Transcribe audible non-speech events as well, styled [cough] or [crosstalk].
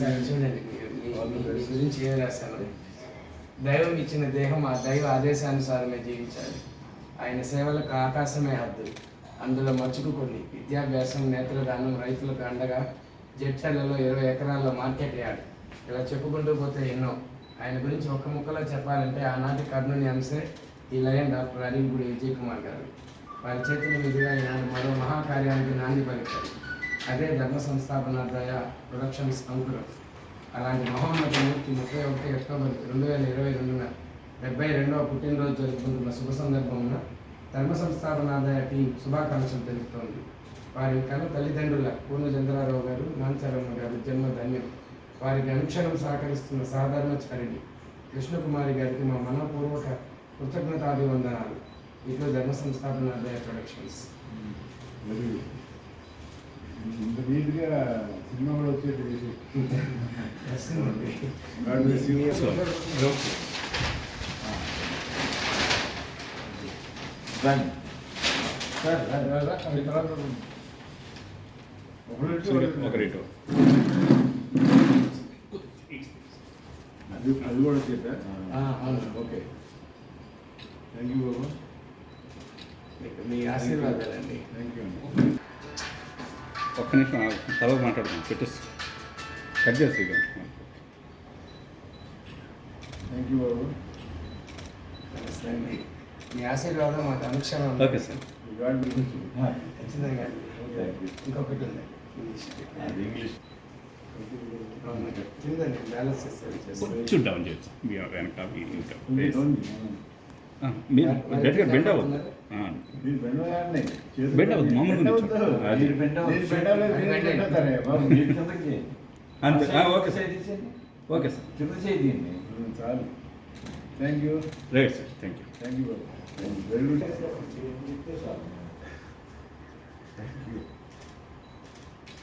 చూడండి మీ- మీ గురించి ఏం రాశాను దైవం ఇచ్చిన దేహం ఆ దైవ ఆదేశానుసారమే జీవించాలి ఆయన సేవలకు ఆకాశమే హద్దు. అందులో మచ్చుకు కొన్ని. విద్యాభ్యాసం నేత్రదానం రైతులకు అండగా జడ్చర్లలో ఇరవై ఎకరాల్లో మార్కెట్ యార్డ్. ఇలా చెప్పుకుంటూ పోతే ఎన్నో. ఆయన గురించి ఒక్క ముక్కలో చెప్పాలంటే ఆనాటి కర్ణుని అంశే ఈ లయన్ డాక్టర్ అరింపుడు విజయ్ కుమార్ గారు. వారి చేతుల మీదుగా ఈనాడు మరో మహాకార్యానికి నాంది పలికారు. అదే ధర్మ సంస్థాపన దయ ప్రొడక్షన్స్ అంకురం. అలాంటి మహోన్నత మూర్తి ముప్పై ఒకటి అక్టోబర్ రెండు వేల ఇరవై రెండున డెబ్బై రెండవ పుట్టినరోజు జరుపుకుంటున్న శుభ సందర్భమున ధర్మ సంస్థాపనాదాయ టీం శుభాకాంక్షలు తెలుపుతోంది. వారి కళ తల్లిదండ్రుల పూర్ణచంద్రారావు గారు నాంచారమ్మ గారు జన్మ ధన్యం. వారికి అనుక్షణం సహకరిస్తున్న సాధారణచారిణి కృష్ణకుమారి గారికి మా మనపూర్వక కృతజ్ఞతాభివందనాలు. ఇట్లు ధర్మ సంస్థాపనాదాయ ప్రొడక్షన్స్. మరి ఇంత నీట్గా సినిమా కూడా వచ్చేది [laughs] bless you. మీ యొక్క- రండి. సార్ రండి, రా, రా, అవి తర్వాత ఒకటి ఒక రేటు అది కూడా అవును. ఓకే. థ్యాంక్ యూ బాబు. మీ ఆశీర్వాదాలండి. థ్యాంక్ యూ అండి. ఒక్క నిమిషం. తర్వాత మాట్లాడదాం. పెట్టేసి. కట్ చేసి. థ్యాంక్ యూ బాబు. నమస్తే అండి. మీ ఆశీర్వాదం మాకు అనుక్షణం ఓకే సార్. ఖచ్చితంగా. Thank you. ఇంకొకటి ఉంది. ఇంగ్లీష్. ఇంగ్లీష్. కొంచెం డౌన్ చేయొచ్చు మీ వెనక మీ మీరు గట్టిగా బెండ్ అవ్వద్దు. ఆ, మీరు బెండ్ అవ్వద్దు, మామూలుగా. అంతే. ఓకే. సార్. Okay sir. కింద చేయండి ఉమ్, చాలు. Thank you right sir. Thank you thank you Babu. Very good Thank you.